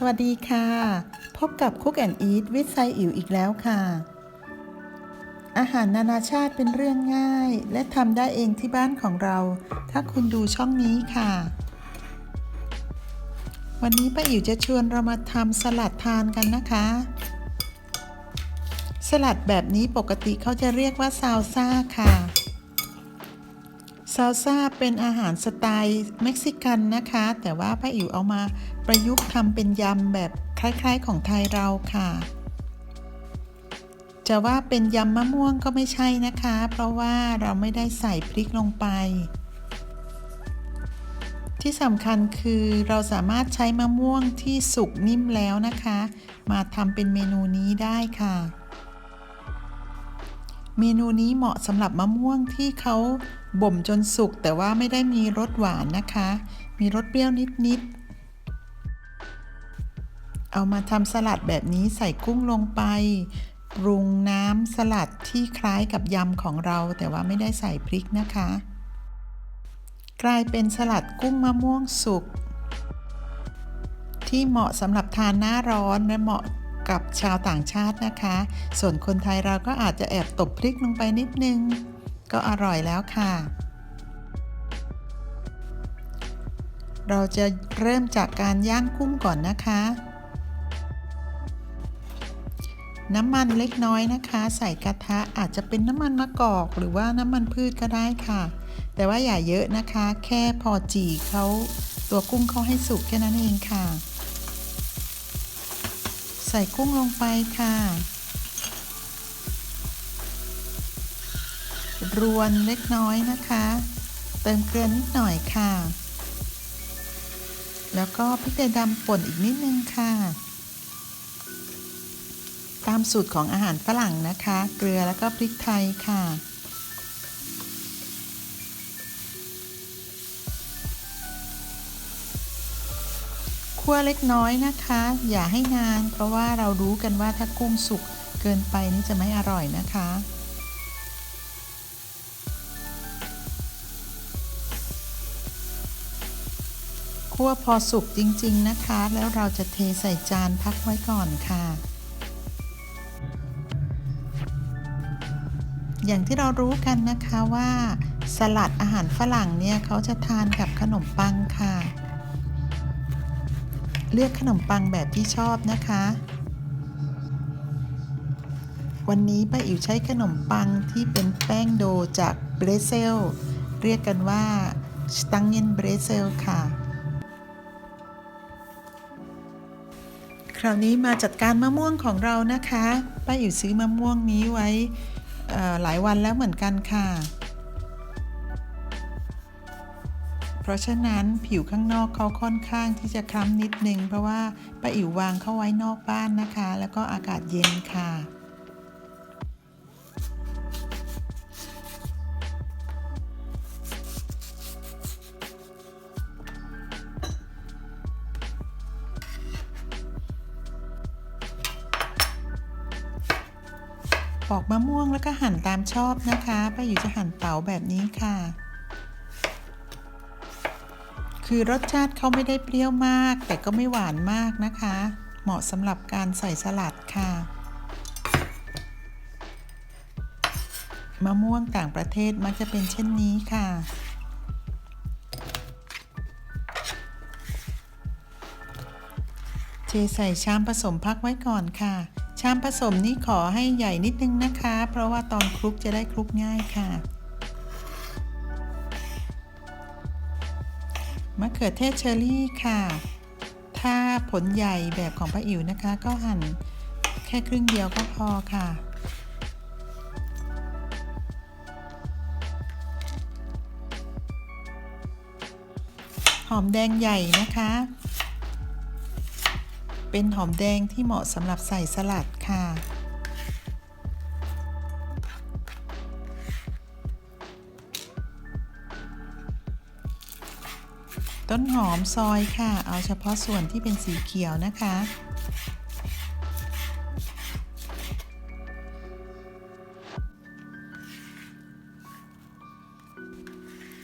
สวัสดีค่ะ พบกับ Cook and Eat วิทไซอิ๋วอีกแล้วค่ะ อาหารนานาชาติเป็นเรื่องง่าย และทำได้เองที่บ้านของเรา ถ้าคุณดูช่องนี้ค่ะ วันนี้ป้าอิ๋วจะชวนเรามาทำสลัดทานกันนะคะ สลัดแบบนี้ปกติเขาจะเรียกว่าซาวซ่าค่ะ ซาซ่าเป็นอาหารสไตล์เม็กซิกันนะคะ แต่ว่าป้าอิ๋วเอามาประยุกต์ทำเป็นยำแบบคล้ายๆของไทยเราค่ะ จะว่าเป็นยำมะม่วงก็ไม่ใช่นะคะ เพราะว่าเราไม่ได้ใส่พริกลงไป ที่สำคัญคือเราสามารถใช้มะม่วงที่สุกนิ่มแล้วนะคะ มาทำเป็นเมนูนี้ได้ค่ะ เมนูนี้เหมาะสำหรับมะม่วงที่เขา บ่มจนสุกแต่ว่าไม่ได้มีรสหวานนะคะ มีรสเปรี้ยวนิดๆ เอามาทำสลัดแบบนี้ใส่กุ้งลงไป ปรุงน้ำสลัดที่คล้ายกับยำของเรา แต่ว่าไม่ได้ใส่พริกนะคะ กลายเป็นสลัดกุ้งมะม่วงสุกที่เหมาะสำหรับทานหน้าร้อนและเหมาะกับชาวต่างชาตินะคะ ส่วนคนไทยเราก็อาจจะแอบตบพริกลงไปนิดนึง ก็อร่อยแล้วค่ะ เราจะเริ่มจากการย่างกุ้งก่อนนะคะ น้ำมันเล็กน้อยนะคะ ใส่กระทะอาจจะเป็นน้ำมันมะกอก หรือว่าน้ำมันพืชก็ได้ค่ะ แต่ว่าอย่าเยอะนะคะ แค่พอจีเขาตัวกุ้งเขาให้สุกแค่นั้นเองค่ะ ใส่กุ้งลงไปค่ะ รวนเล็กน้อยนะคะ เติมเกลือนิดหน่อยค่ะ แล้วก็พริกไทยดำป่นอีกนิดนึงค่ะ ตามสูตรของอาหารฝรั่งนะคะ เกลือแล้วก็พริกไทยค่ะคั่วเล็กน้อยนะคะ อย่าให้นาน เพราะว่าเรารู้กันว่าถ้ากุ้งสุกเกินไปนี่จะไม่อร่อยนะคะ คั่วพอสุกจริง ๆ นะคะ แล้วเราจะเทใส่จานพักไว้ก่อนค่ะ อย่างที่เรารู้กันนะคะว่าสลัดอาหารฝรั่งเนี่ยเขาจะทานกับขนมปังค่ะ เลือกขนมปังแบบที่ชอบนะคะ วันนี้ป้าอิ๋วใช้ขนมปังที่เป็นแป้งโดจากเบรเซล เรียกกันว่าสตังเยนเบรเซลค่ะ คราวนี้มาจัดการมะม่วงของเรานะคะป้าอิ๋วซื้อมะม่วงนี้ไว้หลายวันแล้วเหมือนกันค่ะ เพราะฉะนั้นผิวข้างนอกเขาค่อนข้างที่จะคล้ำนิดนึง เพราะว่าป้าอิ๋ววางเข้าไว้นอกบ้านนะคะ แล้วก็อากาศเย็นค่ะ ปอกมะม่วงแล้วก็หั่นตามชอบนะคะป้าอยู่จะหั่นเต๋าแบบนี้ค่ะ คือรสชาติเขาไม่ได้เปรี้ยวมาก แต่ก็ไม่หวานมากนะคะ เหมาะสำหรับการใส่สลัดค่ะ มะม่วงต่างประเทศมักจะเป็นเช่นนี้ค่ะเทใส่ชามผสมพักไว้ก่อนค่ะ ชามผสมนี้ขอให้ใหญ่นิดนึงนะคะ เพราะว่าตอนคลุกจะได้คลุกง่ายค่ะ มะเขือเทศเชอรี่ค่ะ ถ้าผลใหญ่แบบของป้าอิ๋วนะคะ ก็หั่นแค่ครึ่งเดียวก็พอค่ะ หอมแดงใหญ่นะคะ เป็นหอมแดงที่เหมาะสำหรับใส่สลัดค่ะ ต้นหอมซอยค่ะ เอาเฉพาะส่วนที่เป็นสีเขียวนะคะ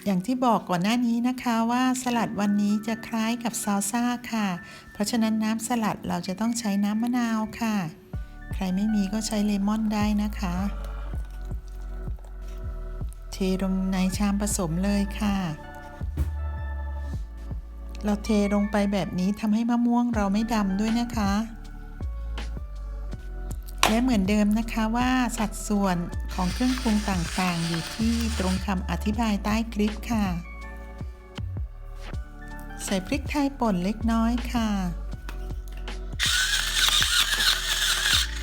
อย่างที่บอกก่อนหน้านี้นะคะว่าสลัดวันนี้จะคล้ายกับซาลซ่าค่ะ เพราะฉะนั้นน้ำสลัดเราจะต้องใช้น้ำมะนาวค่ะ ใครไม่มีก็ใช้เลมอนได้นะคะ เทลงในชามผสมเลยค่ะ เราเทลงไปแบบนี้ทำให้มะม่วงเราไม่ดำด้วยนะคะ และเหมือนเดิมนะคะว่าสัดส่วนของเครื่องปรุงต่างๆ อยู่ที่ตรงคำอธิบายใต้คลิปค่ะ ใส่พริกไทยป่นเล็กน้อยค่ะ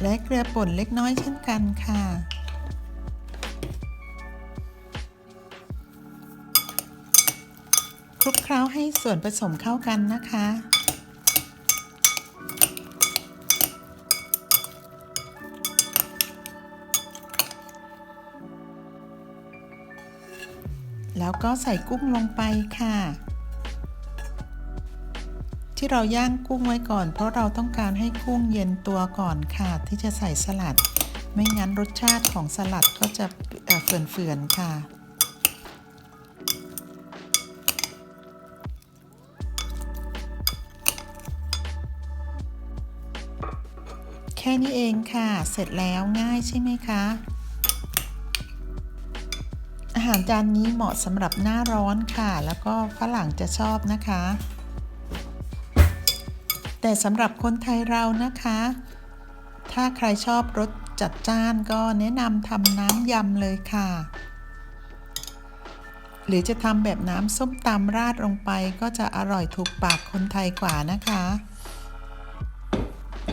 และเกลือป่นเล็กน้อยเช่นกันค่ะคลุกเคล้าให้ส่วนผสมเข้ากันนะคะ แล้วก็ใส่กุ้งลงไปค่ะ ที่เราย่างกุ้งไว้ก่อน เพราะเราต้องการให้กุ้งเย็นตัวก่อนค่ะ ที่จะใส่สลัด ไม่งั้นรสชาติของสลัดก็จะเฟื่อนๆค่ะแค่นี้เองค่ะ เสร็จแล้วง่ายใช่ไหมคะ อาหารจานนี้เหมาะสำหรับหน้าร้อนค่ะ แล้วก็ฝรั่งจะชอบนะคะ แต่สำหรับคนไทยเรานะคะ ถ้าใครชอบรสจัดจ้านก็แนะนำทำน้ำยำเลยค่ะ หรือจะทำแบบน้ำส้มตำราดลงไปก็จะอร่อยถูกปากคนไทยกว่านะคะ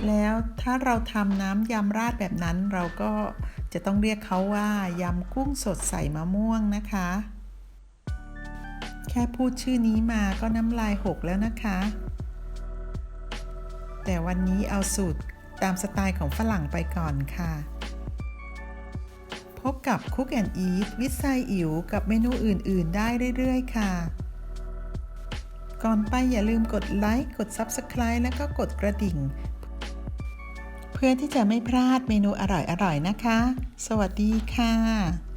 แล้วถ้าเราทำน้ำยำราดแบบนั้นเราก็ จะต้องเรียกเขาว่ายำกุ้งสดใส่มะม่วงนะคะ แค่พูดชื่อนี้มาก็น้ำลายหกแล้วนะคะ แต่วันนี้เอาสูตรตามสไตล์ของฝรั่งไปก่อนค่ะ พบกับ Cook and Eat วิสัยอิ๋วกับเมนูอื่น ๆ ได้เรื่อย ๆ ค่ะ ก่อนไปอย่าลืมกดไลค์ กด Subscribe แล้วก็กดกระดิ่ง เพื่อที่จะไม่พลาดเมนูอร่อยๆนะคะ สวัสดีค่ะ